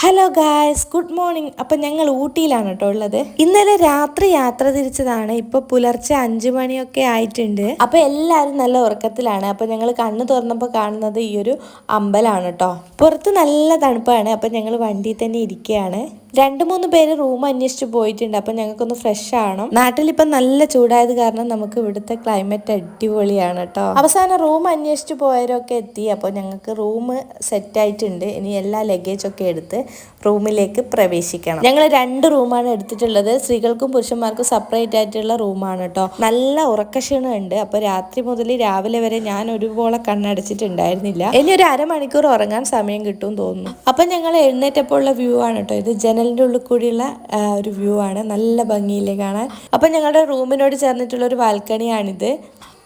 Hello guys good morning അപ്പം ഞങ്ങൾ ഊട്ടിയിലാണ് കേട്ടോ ഉള്ളത്. ഇന്നലെ രാത്രി യാത്ര തിരിച്ചതാണ്. ഇപ്പൊ പുലർച്ചെ അഞ്ചു മണിയൊക്കെ ആയിട്ടുണ്ട്. അപ്പൊ എല്ലാവരും നല്ല ഉറക്കത്തിലാണ്. അപ്പൊ ഞങ്ങൾ കണ്ണ് തുറന്നപ്പോൾ കാണുന്നത് ഈ ഒരു അമ്പലമാണ് കേട്ടോ പുറത്ത് നല്ല തണുപ്പാണ്. അപ്പൊ ഞങ്ങൾ വണ്ടിയിൽ തന്നെ ഇരിക്കുകയാണ് രണ്ട് മൂന്ന് പേര് റൂം അന്വേഷിച്ച് പോയിട്ടുണ്ട്. അപ്പം ഞങ്ങൾക്കൊന്ന് ഫ്രഷ് ആവണം. നാട്ടിലിപ്പം നല്ല ചൂടായത് കാരണം നമുക്ക് ഇവിടുത്തെ ക്ലൈമറ്റ് അടിപൊളിയാണ് കേട്ടോ അവസാനം റൂം അന്വേഷിച്ച് പോയവരൊക്കെ എത്തി. അപ്പോൾ ഞങ്ങൾക്ക് റൂം സെറ്റ് ആയിട്ടുണ്ട്. ഇനി എല്ലാ ലഗേജ് ഒക്കെ എടുത്ത് റൂമിലേക്ക് പ്രവേശിക്കണം. ഞങ്ങൾ രണ്ട് റൂമാണ് എടുത്തിട്ടുള്ളത്. സ്ത്രീകൾക്കും പുരുഷന്മാർക്കും സെപ്പറേറ്റ് ആയിട്ടുള്ള റൂമാണ് കേട്ടോ നല്ല ഉറക്കക്ഷീണം ഉണ്ട് അപ്പോൾ രാത്രി മുതൽ രാവിലെ വരെ ഞാൻ ഒരുപോലെ കണ്ണടച്ചിട്ടുണ്ടായിരുന്നില്ല. ഇനി ഒരു അരമണിക്കൂർ ഉറങ്ങാൻ സമയം കിട്ടും തോന്നുന്നു. അപ്പം ഞങ്ങൾ എഴുന്നേറ്റപ്പോൾ ഉള്ള വ്യൂ ആണ് കേട്ടോ ഇത് ജനലിന്റെ ഉള്ളിൽ കൂടിയുള്ള ഒരു വ്യൂ ആണ്. നല്ല ഭംഗിയില്ലേ കാണാൻ. അപ്പം ഞങ്ങളുടെ റൂമിനോട് ചേർന്നിട്ടുള്ള ഒരു ബാൽക്കണിയാണിത്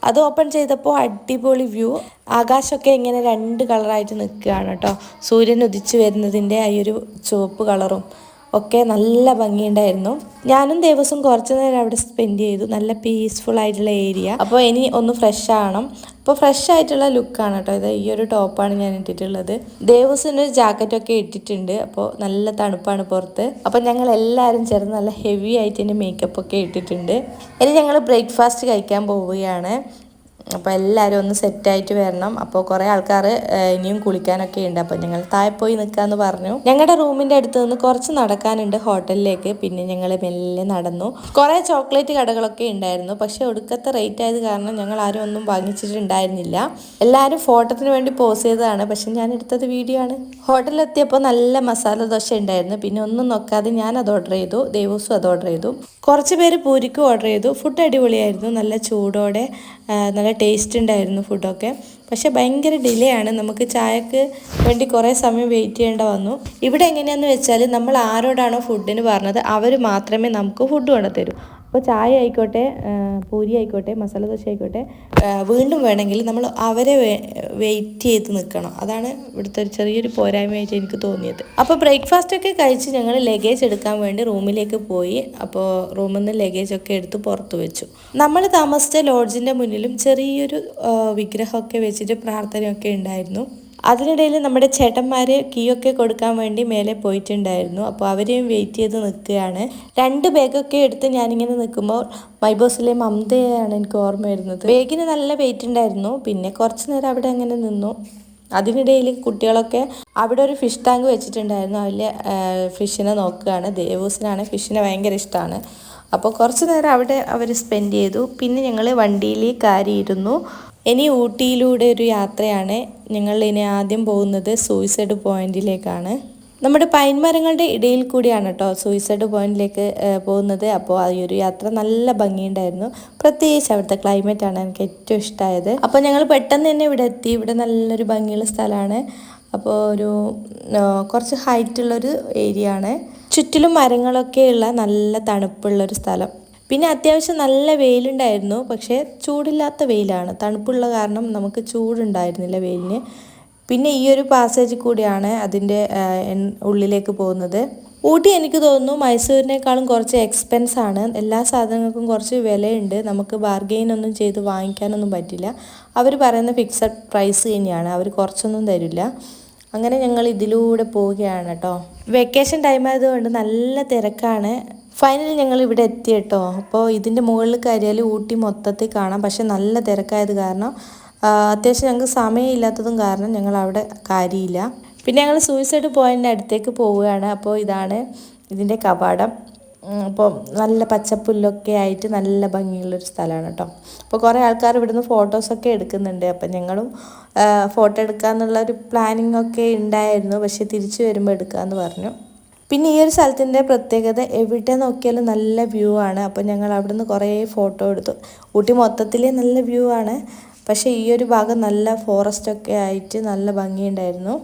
അത് ഓപ്പൺ ചെയ്തപ്പോൾ അടിപൊളി വ്യൂ. ആകാശമൊക്കെ ഇങ്ങനെ രണ്ട് കളറായിട്ട് നിൽക്കുകയാണ് കേട്ടോ. സൂര്യൻ ഉദിച്ചു വരുന്നതിന്റെ ആ ഒരു ചുവപ്പ് കളറും. ഒക്കെ നല്ല ഭംഗിയുണ്ടായിരുന്നു. ഞാനും ദിവസം കുറച്ച് നേരം അവിടെ സ്പെൻഡ് ചെയ്തു. നല്ല പീസ്ഫുൾ ആയിട്ടുള്ള ഏരിയ അപ്പോൾ ഇനി ഒന്ന് ഫ്രഷ് ആവണം. അപ്പോൾ ഫ്രഷ് ആയിട്ടുള്ള ലുക്കാണ് കേട്ടോ. ഇത് ഈ ഒരു ടോപ്പാണ് ഞാൻ ഇട്ടിട്ടുള്ളത്. ദേവസിന് ജാക്കറ്റൊക്കെ ഇട്ടിട്ടുണ്ട്. അപ്പോൾ നല്ല തണുപ്പാണ് പുറത്ത്. അപ്പോൾ ഞങ്ങൾ എല്ലാവരും ചേർന്ന് നല്ല ഹെവി ആയിട്ട് എന്റെ മേക്കപ്പ് ഒക്കെ ഇട്ടിട്ടുണ്ട്. ഇനി ഞങ്ങൾ ബ്രേക്ക്ഫാസ്റ്റ് കഴിക്കാൻ പോവുകയാണ്. അപ്പോൾ എല്ലാവരും ഒന്ന് സെറ്റായിട്ട് വരണം. അപ്പോൾ കുറേ ആൾക്കാർ ഇനിയും കുളിക്കാനൊക്കെ ഉണ്ട്. അപ്പോൾ ഞങ്ങൾ താഴെ പോയി നിൽക്കാമെന്ന് പറഞ്ഞു. ഞങ്ങളുടെ റൂമിന്റെ അടുത്ത് നിന്ന് കുറച്ച് നടക്കാനുണ്ട് ഹോട്ടലിലേക്ക്. പിന്നെ ഞങ്ങൾ മെല്ലെ നടന്നു. കുറേ ചോക്ലേറ്റ് കടകളൊക്കെ ഉണ്ടായിരുന്നു. പക്ഷേ ഒടുക്കത്തെ റേറ്റ് ആയത് കാരണം ഞങ്ങൾ ആരും ഒന്നും വാങ്ങിച്ചിട്ടുണ്ടായിരുന്നില്ല. എല്ലാവരും ഫോട്ടോത്തിന് വേണ്ടി പോസ് ചെയ്തതാണ്. പക്ഷെ ഞാൻ എടുത്തത് വീഡിയോ ആണ്. ഹോട്ടലിലെത്തിയപ്പോൾ നല്ല മസാല ദോശ ഉണ്ടായിരുന്നു. പിന്നെ ഒന്നും നോക്കാതെ ഞാൻ അത് ഓർഡർ ചെയ്തു. ദേവൂസും അത് ഓർഡർ ചെയ്തു. കുറച്ച് പേര് പൂരിക്കും ഓർഡർ ചെയ്തു. ഫുഡ് അടിപൊളിയായിരുന്നു. നല്ല ചൂടോടെ നല്ല ടേസ്റ്റ് ഉണ്ടായിരുന്നു ഫുഡൊക്കെ പക്ഷെ ഭയങ്കര ഡിലേ ആണ്. നമുക്ക് ചായക്ക് വേണ്ടി കുറേ സമയം വെയിറ്റ് ചെയ്യേണ്ട വന്നു. ഇവിടെ എങ്ങനെയാണെന്ന് വെച്ചാൽ നമ്മൾ ആരോടാണോ ഫുഡിന് പറഞ്ഞത് അവർ മാത്രമേ നമുക്ക് ഫുഡ് കൊണ്ടുതരൂ അപ്പോൾ ചായ ആയിക്കോട്ടെ പൂരി ആയിക്കോട്ടെ മസാല ദോശ ആയിക്കോട്ടെ വീണ്ടും വേണമെങ്കിൽ നമ്മൾ അവരെ വെയിറ്റ് ചെയ്ത് നിൽക്കണം. അതാണ് ഇവിടുത്തെ ഒരു ചെറിയൊരു പോരായ്മയായിട്ട് എനിക്ക് തോന്നിയത്. അപ്പോൾ ബ്രേക്ക്ഫാസ്റ്റ് ഒക്കെ കഴിച്ച് ഞങ്ങൾ ലഗേജ് എടുക്കാൻ വേണ്ടി റൂമിലേക്ക് പോയി. അപ്പോൾ റൂമിൽ നിന്ന് ലഗേജ് ഒക്കെ എടുത്ത് പുറത്ത് വെച്ചു. നമ്മൾ താമസിച്ച ലോഡ്ജിന്റെ മുന്നിലും ചെറിയൊരു വിഗ്രഹമൊക്കെ വെച്ചിട്ട് പ്രാർത്ഥനയൊക്കെ ഉണ്ടായിരുന്നു. അതിനിടയിൽ നമ്മുടെ ചേട്ടന്മാർ കീയൊക്കെ കൊടുക്കാൻ വേണ്ടി മേലെ പോയിട്ടുണ്ടായിരുന്നു. അപ്പോൾ അവരെയും വെയിറ്റ് ചെയ്ത് നിൽക്കുകയാണ്. രണ്ട് ബാഗൊക്കെ എടുത്ത് ഞാനിങ്ങനെ നിൽക്കുമ്പോൾ മൈബോസിലെ മമതയാണ് എനിക്ക് ഓർമ്മ വരുന്നത്. ബാഗിന് നല്ല വെയിറ്റ് ഉണ്ടായിരുന്നു. പിന്നെ കുറച്ച് നേരം അവിടെ അങ്ങനെ നിന്നു. അതിനിടയിൽ കുട്ടികളൊക്കെ അവിടെ ഒരു ഫിഷ് ടാങ്ക് വെച്ചിട്ടുണ്ടായിരുന്നു. അതിൽ ഫിഷിനെ നോക്കുകയാണ്. ദേവൂസിനാണ് ഫിഷിനെ ഭയങ്കര ഇഷ്ടമാണ്. അപ്പോൾ കുറച്ച് നേരം അവിടെ അവർ സ്പെൻഡ് ചെയ്തു. പിന്നെ ഞങ്ങൾ വണ്ടിയിൽ കയറിയിരുന്നു. ഇനി ഊട്ടിയിലൂടെ ഒരു യാത്രയാണ്. ഞങ്ങൾ ഇനി ആദ്യം പോകുന്നത് സൂയിസൈഡ് പോയിന്റിലേക്കാണ്. നമ്മുടെ പൈൻ മരങ്ങളുടെ ഇടയിൽ കൂടിയാണ് കേട്ടോ സൂയിസൈഡ് പോയിന്റിലേക്ക് പോകുന്നത്. അപ്പോൾ ആ ഒരു യാത്ര നല്ല ഭംഗിയുണ്ടായിരുന്നു. പ്രത്യേകിച്ച് അവിടുത്തെ ക്ലൈമറ്റ് ആണ് എനിക്ക് ഏറ്റവും ഇഷ്ടമായത് അപ്പോൾ ഞങ്ങൾ പെട്ടെന്ന് തന്നെ ഇവിടെ എത്തി. ഇവിടെ നല്ലൊരു ഭംഗിയുള്ള സ്ഥലമാണ്. അപ്പോൾ ഒരു കുറച്ച് ഹൈറ്റ് ഹൈറ്റുള്ളൊരു ഏരിയ ആണ്. ചുറ്റിലും മരങ്ങളൊക്കെയുള്ള നല്ല തണുപ്പുള്ളൊരു സ്ഥലം. പിന്നെ അത്യാവശ്യം നല്ല വെയിലുണ്ടായിരുന്നു പക്ഷേ ചൂടില്ലാത്ത വെയിലാണ്. തണുപ്പുള്ള കാരണം നമുക്ക് ചൂടുണ്ടായിരുന്നില്ല വെയിലിന്. പിന്നെ ഈ ഒരു പാസേജ് കൂടിയാണ് അതിന്റെ ഉള്ളിലേക്ക് പോകുന്നത്. ഊട്ടി എനിക്ക് തോന്നുന്നു മൈസൂരിനേക്കാളും കുറച്ച് എക്സ്പെൻസ് ആണ്. എല്ലാ സാധനങ്ങൾക്കും കുറച്ച് വിലയുണ്ട്. നമുക്ക് ബാർഗെയിൻ ഒന്നും ചെയ്ത് വാങ്ങിക്കാനൊന്നും പറ്റില്ല. അവർ പറയുന്ന ഫിക്സഡ് പ്രൈസ് തന്നെയാണ്. അവർ കുറച്ചൊന്നും തരില്ല. അങ്ങനെ ഞങ്ങൾ ഇതിലൂടെ പോവുകയാണ് കേട്ടോ. വെക്കേഷൻ ടൈം ആയതുകൊണ്ട് നല്ല തിരക്കാണ്. ഫൈനലി ഞങ്ങൾ ഇവിടെ എത്തി കേട്ടോ അപ്പോൾ ഇതിന്റെ മുകളിൽ കയറിയാൽ ഊട്ടി മൊത്തത്തിൽ കാണാം. പക്ഷെ നല്ല തിരക്കായത് കാരണം അത്യാവശ്യം ഞങ്ങൾക്ക് സമയമില്ലാത്തതും കാരണം ഞങ്ങൾ അവിടെ കാര്യമില്ല. പിന്നെ ഞങ്ങൾ സൂയിസൈഡ് പോയിന്റിന്റെ അടുത്തേക്ക് പോവുകയാണ്. അപ്പോൾ ഇതാണ് ഇതിന്റെ കവാടം. അപ്പോൾ നല്ല പച്ചപ്പുല്ലൊക്കെ ആയിട്ട് നല്ല ഭംഗിയുള്ളൊരു സ്ഥലമാണ് കേട്ടോ. അപ്പോൾ കുറേ ആൾക്കാർ ഇവിടുന്ന് ഫോട്ടോസൊക്കെ എടുക്കുന്നുണ്ട്. അപ്പം ഞങ്ങളും ഫോട്ടോ എടുക്കാമെന്നുള്ളൊരു പ്ലാനിങ് ഒക്കെ ഉണ്ടായിരുന്നു. പക്ഷേ തിരിച്ചു വരുമ്പോൾ എടുക്കാമെന്ന് പറഞ്ഞു. പിന്നെ ഈ ഒരു സ്ഥലത്തിന്റെ പ്രത്യേകത എവിടെ നോക്കിയാലും നല്ല വ്യൂ ആണ്. അപ്പോൾ ഞങ്ങൾ അവിടെ നിന്ന് കുറേ ഫോട്ടോ എടുത്തു. ഊട്ടി മൊത്തത്തിൽ നല്ല വ്യൂ ആണ്. പക്ഷേ ഈ ഒരു ഭാഗം നല്ല ഫോറസ്റ്റ് ഒക്കെ ആയിട്ട് നല്ല ഭംഗിയുണ്ടായിരുന്നു.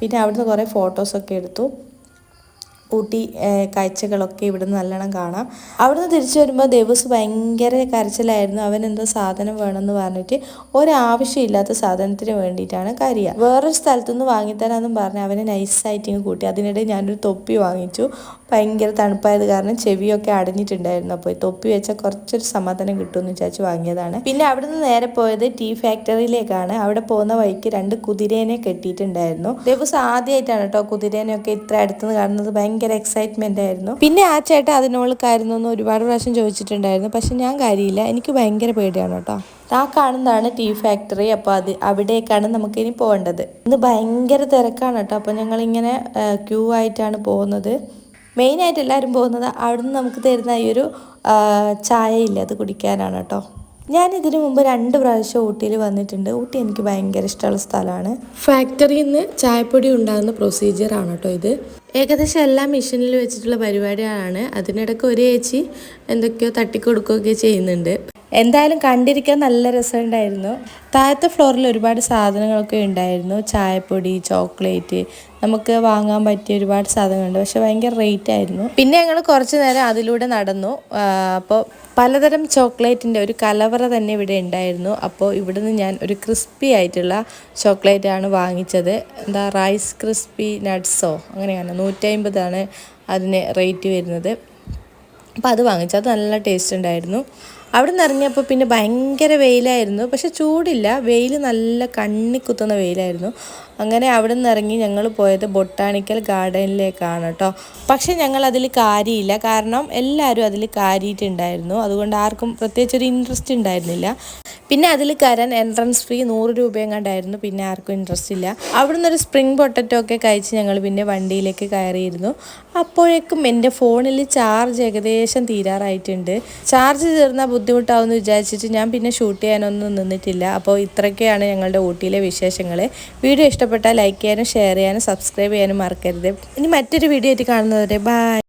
പിന്നെ അവിടുന്ന് കുറേ ഫോട്ടോസൊക്കെ എടുത്തു. ഊട്ടി കാഴ്ചകളൊക്കെ ഇവിടുന്ന് നല്ലോണം കാണാം. അവിടുന്ന് തിരിച്ചു വരുമ്പോൾ ദേവസ് ഭയങ്കര കരച്ചിലായിരുന്നു. അവൻ എന്തോ സാധനം വേണമെന്ന് പറഞ്ഞിട്ട് ഒരാവശ്യമില്ലാത്ത സാധനത്തിന് വേണ്ടിയിട്ടാണ് കരിയ വേറൊരു സ്ഥലത്തുനിന്ന് വാങ്ങിത്തരാമെന്നും പറഞ്ഞ് അവനെ നൈസായിട്ട് ഇങ്ങ് കൂട്ടി. അതിനിടെ ഞാനൊരു തൊപ്പി വാങ്ങിച്ചു. ഭയങ്കര തണുപ്പായത് കാരണം ചെവിയൊക്കെ അടഞ്ഞിട്ടുണ്ടായിരുന്നു. അപ്പോൾ തൊപ്പി വെച്ചാൽ കുറച്ചൊരു സമാധാനം കിട്ടുമെന്ന് വിചാരിച്ച് വാങ്ങിയതാണ്. പിന്നെ അവിടുന്ന് നേരെ പോയത് ടീ ഫാക്ടറിയിലേക്കാണ്. അവിടെ പോകുന്ന വഴിക്ക് രണ്ട് കുതിരേനെ കെട്ടിയിട്ടുണ്ടായിരുന്നു. ദേവസ് ആദ്യമായിട്ടാണ് കേട്ടോ കുതിരേനെയൊക്കെ ഇത്ര അടുത്തുനിന്ന് കാണുന്നത്. ഭയങ്കര എക്സൈറ്റ്മെന്റ് ആയിരുന്നു. പിന്നെ ആ ചേട്ടൻ അതിനോട് കാര്യം എന്ന് ഒരുപാട് പ്രാവശ്യം ചോദിച്ചിട്ടുണ്ടായിരുന്നു. പക്ഷെ ഞാൻ കാര്യമില്ല. എനിക്ക് ഭയങ്കര പേടിയാണ് കേട്ടോ. ആ കാണുന്നതാണ് ടീ ഫാക്ടറി അപ്പോൾ അത് അവിടേക്കാണ് നമുക്ക് ഇനി പോകേണ്ടത്. ഇന്ന് ഭയങ്കര തിരക്കാണ് കേട്ടോ. അപ്പോൾ ഞങ്ങളിങ്ങനെ ക്യൂ ആയിട്ടാണ് പോകുന്നത്. മെയിൻ ആയിട്ട് എല്ലാവരും പോകുന്നത് അവിടുന്ന് നമുക്ക് തരുന്ന ഈ ഒരു ആ, ചായ ഇല്ല അത് കുടിക്കാനാണ് കേട്ടോ. ഞാൻ ഇതിനു മുമ്പ് രണ്ട് പ്രാവശ്യം ഊട്ടിയിൽ വന്നിട്ടുണ്ട്. ഊട്ടി എനിക്ക് ഭയങ്കര ഇഷ്ടമുള്ള സ്ഥലമാണ്. ഫാക്ടറിയിൽ നിന്ന് ചായപ്പൊടി ഉണ്ടാകുന്ന പ്രൊസീജിയർ ആണ് കേട്ടോ ഇത്. ഏകദേശം എല്ലാ മെഷീനിൽ വെച്ചിട്ടുള്ള പരിപാടിയാണ്. അതിനിടയ്ക്ക് ഒരു ചേച്ചി എന്തൊക്കെയോ തട്ടിക്കൊടുക്കുകയൊക്കെ ചെയ്യുന്നുണ്ട്. എന്തായാലും കണ്ടിരിക്കാൻ നല്ല രസമുണ്ടായിരുന്നു. താഴത്തെ ഫ്ലോറിൽ ഒരുപാട് സാധനങ്ങളൊക്കെ ഉണ്ടായിരുന്നു. ചായപ്പൊടി ചോക്ലേറ്റ് നമുക്ക് വാങ്ങാൻ പറ്റിയ ഒരുപാട് സാധനങ്ങളുണ്ട്. പക്ഷെ ഭയങ്കര റേറ്റ് ആയിരുന്നു. പിന്നെ ഞങ്ങൾ കുറച്ച് നേരം അതിലൂടെ നടന്നു. അപ്പോൾ പലതരം ചോക്ലേറ്റിന്റെ ഒരു കലവറ തന്നെ ഇവിടെ ഉണ്ടായിരുന്നു. അപ്പോൾ ഇവിടുന്ന് ഞാൻ ഒരു ക്രിസ്പി ആയിട്ടുള്ള ചോക്ലേറ്റ് ആണ് വാങ്ങിച്ചത്. എന്താ റൈസ് ക്രിസ്പി നട്ട്സോ അങ്ങനെയാണ്. നൂറ്റമ്പതാണ് അതിന് റേറ്റ് വരുന്നത്. അപ്പോൾ അത് വാങ്ങിച്ചു അത് നല്ല ടേസ്റ്റ് ഉണ്ടായിരുന്നു. അവിടെ നിന്ന് ഇറങ്ങിയപ്പോൾ പിന്നെ ഭയങ്കര വെയിലായിരുന്നു. പക്ഷെ ചൂടില്ല. വെയിൽ നല്ല കണ്ണി കുത്തുന്ന വെയിലായിരുന്നു. അങ്ങനെ അവിടെ നിന്ന് ഇറങ്ങി ഞങ്ങൾ പോയത് ബൊട്ടാണിക്കൽ ഗാർഡനിലേക്കാണ് കേട്ടോ പക്ഷെ ഞങ്ങൾ അതിൽ കാര്യമില്ല കാരണം എല്ലാവരും അതിൽ കാര്യമായിട്ടുണ്ടായിരുന്നു അതുകൊണ്ട് ആർക്കും പ്രത്യേകിച്ച് ഒരു ഇൻട്രസ്റ്റ് ഉണ്ടായിരുന്നില്ല. പിന്നെ അതിൽ കയറാൻ എൻട്രൻസ് ഫീ നൂറ് രൂപയും കണ്ടായിരുന്നു പിന്നെ ആർക്കും ഇൻട്രസ്റ്റ് ഇല്ല. അവിടെ നിന്നൊരു സ്പ്രിംഗ് പൊട്ടറ്റോ ഒക്കെ കഴിച്ച് ഞങ്ങൾ പിന്നെ വണ്ടിയിലേക്ക് കയറിയിരുന്നു. അപ്പോഴേക്കും എന്റെ ഫോണിൽ ചാർജ് ഏകദേശം തീരാറായിട്ടുണ്ട്. ചാർജ് തീർന്നാൽ ബുദ്ധിമുട്ടാവുമെന്ന് വിചാരിച്ചിട്ട് ഞാൻ പിന്നെ ഷൂട്ട് ചെയ്യാനൊന്നും നിന്നിട്ടില്ല. അപ്പോൾ ഇത്രയൊക്കെയാണ് ഞങ്ങളുടെ ഊട്ടിയിലെ വിശേഷങ്ങൾ. വീഡിയോ ഇഷ്ടപ്പെട്ടാൽ ലൈക്ക് ചെയ്യാനും ഷെയർ ചെയ്യാനും സബ്സ്ക്രൈബ് ചെയ്യാനും മറക്കരുത്. ഇനി മറ്റൊരു വീഡിയോ ആയിട്ട് കാണുന്നവരെ ബൈ